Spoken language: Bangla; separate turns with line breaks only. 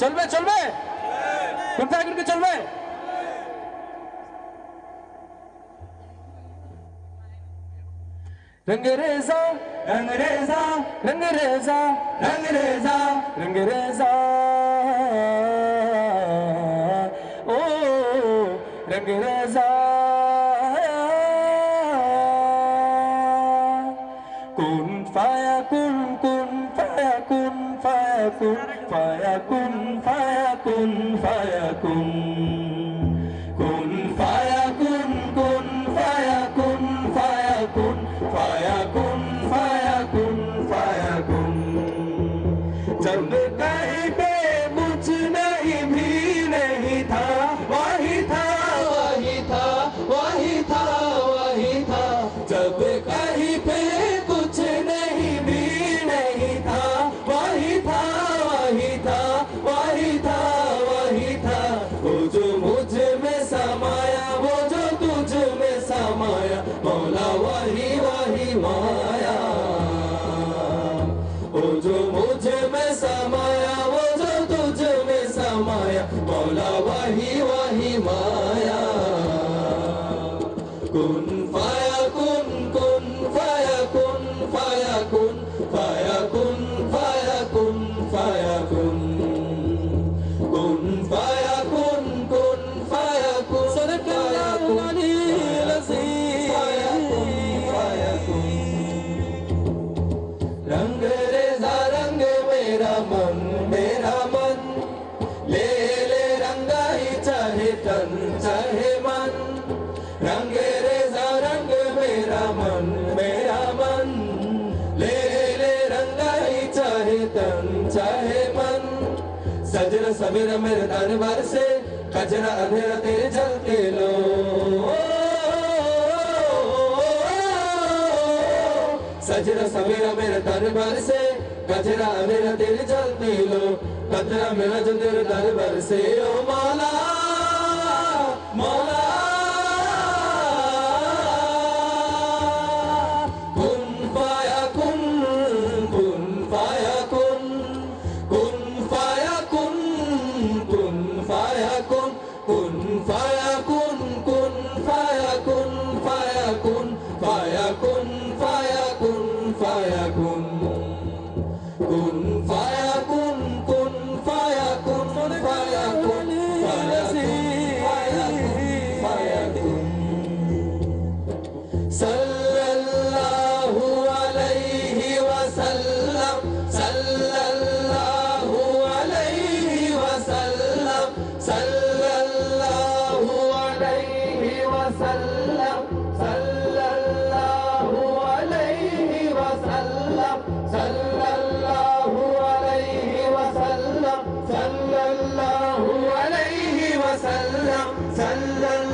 চলবে চলবে কোনটা এখন কি চলবে রঙ্গরেজা রঙ্গরেজা রঙ্গরেজা রঙ্গরেজা রঙ্গরেজা ও রঙ্গরেজা কুন ফায়া কুন কুন ফায়া কুন ফায়া কুন ফায়া কুন ফায়া কুন ফায়া কুন কুন ফায়া কুন কুন ফায়া কুন ফায়া কুন ফায়া जो मुझ में समाया वो जो तुझ में समाया मौला वही वही माया कुन फाया कुन कुन फाया कुन फाया कुन रंग रेजा रंग मेरा मन मेरा मन ले ले रंगा ही चाहे तन चाहे मन सजरा सवेरा मेरे दरबार से कजरा अंधेरा तेरे जलते लो सजरा सवेरा मेरे दरबार से कजरा मेरा तेरे जलती लो। कजरा मेरा जो तेरे दरबार से ओ وسلم